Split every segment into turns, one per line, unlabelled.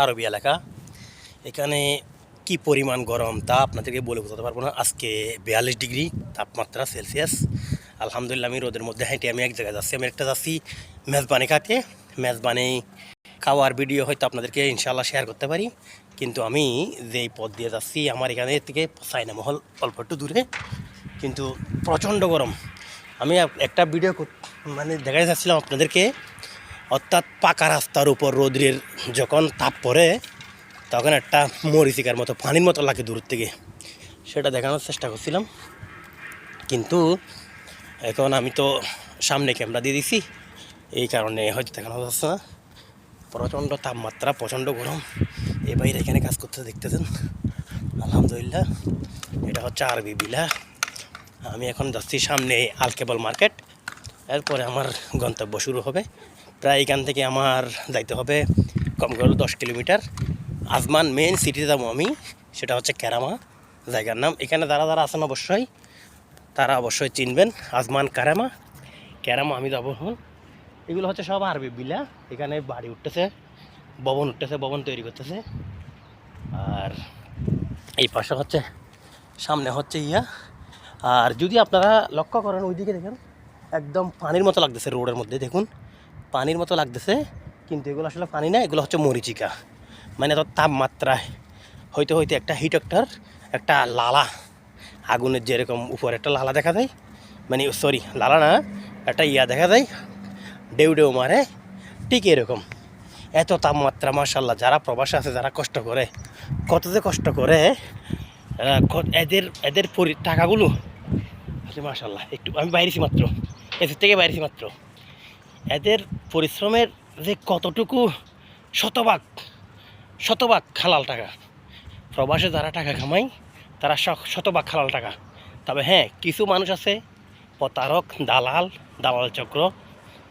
আরবি এলাকা। এখানে কি পরিমাণ গরম তা আপনাদেরকে বলে বোঝাতে পারব না। আজকে বিয়াল্লিশ ডিগ্রি তাপমাত্রা সেলসিয়াস। আলহামদুলিল্লাহ আমি রোদের মধ্যে হেঁটে, আমি এক জায়গায় যাচ্ছি, আমি একটা যাচ্ছি মেজবানি খাতে মেজবানি খাওয়ার ভিডিও হয়তো আপনাদেরকে ইনশাল্লাহ শেয়ার করতে পারি। কিন্তু আমি যেই পথ দিয়ে যাচ্ছি, আমার এখানে থেকে সাইনা মহল অল্প একটু দূরে। কিন্তু প্রচণ্ড গরম। আমি একটা ভিডিও মানে দেখাই যাচ্ছিলাম আপনাদেরকে। অর্থাৎ পাকা রাস্তার উপর রোদ্রের যখন তাপ পড়ে, তখন একটা মরিচিকার মতো পানির মতো লাগে দূর থেকে। সেটা দেখানোর চেষ্টা করছিলাম। কিন্তু এখন আমি তো সামনে ক্যামেরা দিয়ে দিছি। এই কারণে হয়তো দেখানো যাচ্ছে না। প্রচণ্ড তাপমাত্রা, প্রচণ্ড গরম। এ বাইরে এখানে কাজ করতে দেখতেছেন? আলহামদুলিল্লাহ। এটা হচ্ছে আরবি বিলা। আমি এখন যাচ্ছি সামনে আলকেবল মার্কেট। এরপরে আমার গন্তব্য শুরু হবে। প্রায় এখান থেকে আমার যাইতে হবে কম করে দশ কিলোমিটার। আজমান মেন সিটিতে যাব আমি, সেটা হচ্ছে ক্যারামা জায়গার নাম। এখানে যারা যারা আছেন অবশ্যই, তারা অবশ্যই চিনবেন আজমান ক্যারামা ক্যারামা আমি যাব এখন। এগুলো হচ্ছে সব আরবি বিলা। এখানে বাড়ি উঠতেছে, ভবন উঠতেছে, ভবন তৈরি করতেছে। আর এই পাশে হচ্ছে, সামনে হচ্ছে ইয়া। আর যদি আপনারা লক্ষ্য করেন, ওইদিকে দেখেন, একদম পানির মতো লাগতেছে রোডের মধ্যে, দেখুন। পানির মতো লাগতেছে, কিন্তু এগুলো আসলে পানি না, এগুলো হচ্ছে মরিচিকা। মানে এত তাপমাত্রায়। হইতে হইতে একটা হিট একটার একটা লালা, আগুনের যেরকম উপরে একটা লালা দেখা যায় মানে সরি লালা না, একটা ইয়া দেখা যায় ডেউ ডেউ মারে, ঠিক এরকম। এত তাপমাত্রা মার্শাল্লাহ যারা প্রবাসে আছে, যারা কষ্ট করে, কত যে কষ্ট করে এদের এদের টাকাগুলো মার্শাল্লাহ একটু, আমি বাইরেছি মাত্র, এদের থেকে বাইরেছি মাত্র। এদের পরিশ্রমের যে কতটুকু শতভাগ শতভাগ খালাল টাকা। প্রবাসে যারা টাকা কামায়, তারা শতভাগ খালাল টাকা। তবে হ্যাঁ কিছু মানুষ আছে, প্রতারক, দালাল দালাল চক্র।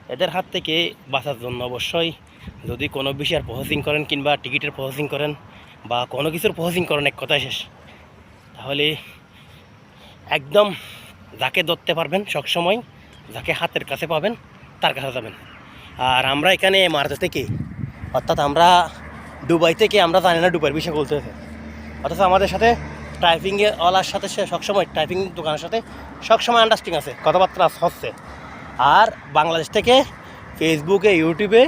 এদের হাত থেকে বাঁচার জন্য অবশ্যই যদি কোনো বিষয়ের প্রসেসিং করেন কিংবা টিকিটের প্রসেসিং করেন বা কোনো কিছুর প্রসেসিং করেন, এক কথায় শেষ। তাহলে একদম যাকে ধরতে পারবেন সবসময়, যাকে হাতের কাছে পাবেন তার কাছে যাবেন। আর আমরা এখানে মারতে থেকে, অর্থাৎ আমরা দুবাই থেকে, আমরা জানি না দুবাইয়ের বিষয়ে বলতেছে অথচ আমাদের সাথে টাইপিংয়ে ওলার সাথে সে সবসময় টাইপিং দোকানের সাথে সবসময় আন্ডারস্ট্যান্ডিং আছে, কথাবার্তা হচ্ছে। আর বাংলাদেশ থেকে ফেসবুকে ইউটিউবে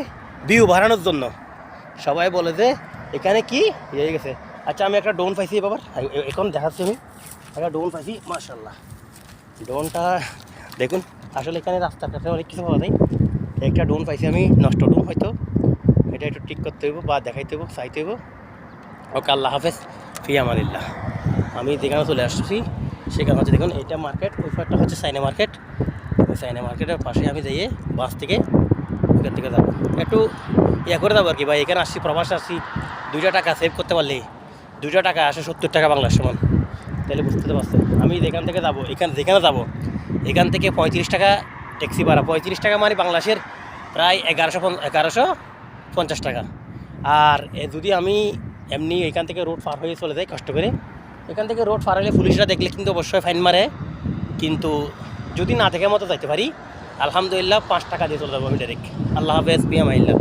ভিউ বাড়ানোর জন্য সবাই বলে যে, এখানে কি? হয়ে গেছে। আচ্ছা আমি একটা ডোন পাইছি বাবার এখন দেখাচ্ছি আমি। একটা ডোন পাইছি মার্শাল্লাহ ডোনটা দেখুন। আসলে এখানে রাস্তার কাছে অনেক কিছু পাওয়া যায়। একটা ডোন পাইছি আমি, নষ্ট ডোন হয়তো। এটা একটু ঠিক করতে হইব বা দেখাইতে হইব, চাইতে হইব। ওকে, আল্লাহ হাফেজ। ফি আমানিল্লাহ আমি যেখানে চলে আসছি সেখানে হচ্ছে দেখুন এটা মার্কেট ওই পাশটা হচ্ছে সাইনা মার্কেট ওই সাইনা মার্কেটের পাশে আমি যাইয়ে বাস থেকে ওখান থেকে যাব। একটু ইয়ে করে যাব আর কি ভাই, এখানে আসছি, প্রবাস আসছি দুইটা টাকা সেভ করতে পারলে, দুইটা টাকা আসে সত্তর টাকা বাংলার সমান। তাহলে বুঝতে তো পারছেন। আমি যেখান থেকে যাব, এখান যেখানে যাব এখান থেকে পঁয়ত্রিশ টাকা ট্যাক্সি ভাড়া। পঁয়ত্রিশ টাকা মানে বাংলাদেশের প্রায় এগারোশো এগারোশো পঞ্চাশ টাকা। আর যদি আমি এমনি এখান থেকে রোড পার হয়ে চলে যাই কষ্ট করে, এখান থেকে রোড পার হলে পুলিশরা দেখলে কিন্তু অবশ্যই ফাইন মারে। কিন্তু যদি না দেখে মতো যাইতে পারি, আলহামদুলিল্লাহ পাঁচ টাকা দিয়ে চলে যাব আমি ডাইরেক্ট আল্লাহ হাফেজ বিয়ামাইল্লা